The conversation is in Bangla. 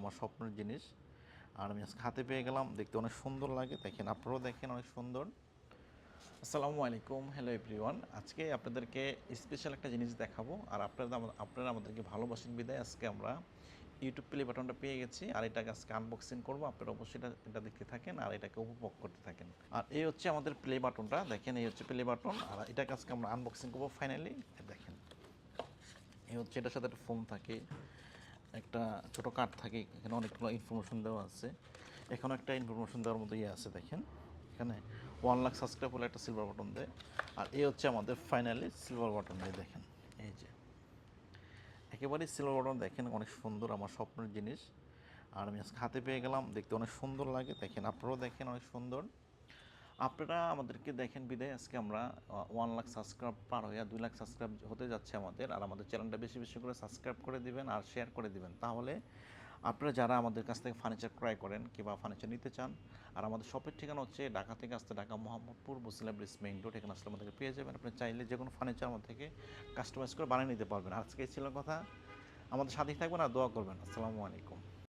আমার স্বপ্নের জিনিস। আর আমি হাতে পেয়ে গেলাম, দেখতে অনেক সুন্দর লাগে। দেখেন, আপনারাও দেখেন অনেক সুন্দর। আসসালামু আলাইকুম হ্যালো এভরিওয়ান আজকে আপনাদেরকে স্পেশাল একটা জিনিস দেখাবো। আর আপনারা আপনারা আমাদেরকে ভালোবাসেন বিদায়। আজকে আমরা ইউটিউব প্লে বাটনটা পেয়ে গেছি। আর এটাকে আজকে আনবক্সিং করব। আপনারা অবশ্যই এটা এটা দেখতে থাকেন আর এটাকে উপভোগ করতে থাকেন। আর এই হচ্ছে আমাদের প্লে বাটনটা দেখেন, এই হচ্ছে প্লে বাটন আর এটাকে আজকে আমরা আনবক্সিং করব ফাইনালি দেখেন, এই হচ্ছে এটার সাথে একটা ফোন থাকে। একটা ছোট কার্ড থাকে, এখানে অনেকগুলো ইনফরমেশন দেওয়া আছে। এখানে একটা ইনফরমেশন দেওয়ার মতো ইয়ে আছে, দেখেন। এখানে ওয়ান লাখ সাবস্ক্রাইব হলে একটা সিলভার বাটন দেয়। আর এই হচ্ছে আমাদের ফাইনালি সিলভার বাটন দিয়ে, দেখেন। এই যে। একেবারেই সিলভার বাটন দেখেন, অনেক সুন্দর আমার স্বপ্নের জিনিস। আর আমি আজকে হাতে পেয়ে গেলাম, দেখতে অনেক সুন্দর লাগে। দেখেন, আপনারাও দেখেন অনেক সুন্দর। আপনারা আমাদেরকে দেখেন বিদায়। আজকে আমরা ওয়ান লাখ সাবস্ক্রাইব পার হয়ে দুই লাখ সাবস্ক্রাইব হতে যাচ্ছে আমাদের। আর আমাদের চ্যানেলটা বেশি বেশি করে সাবস্ক্রাইব করে দিবেন আর শেয়ার করে দিবেন। তাহলে আপনারা যারা আমাদের কাছ থেকে ফার্নিচার ক্রয় করেন কিংবা ফার্নিচার নিতে চান, আর আমাদের শপের ঠিকানা হচ্ছে ঢাকা থেকে আসতে ঢাকা মোহাম্মদপুর মুসলিম ব্রিজ মেইন রোড এখানে আসলে আমাদেরকে পেয়ে যাবেন। আপনি চাইলে যে কোনো ফার্নিচার আমাদের থেকে কাস্টমাইজ করে বানিয়ে নিতে পারবেন। আজকে ছিল কথা। আমাদের সাথেই থাকবেন আর দোয়া করবেন। আসসালামু আলাইকুম।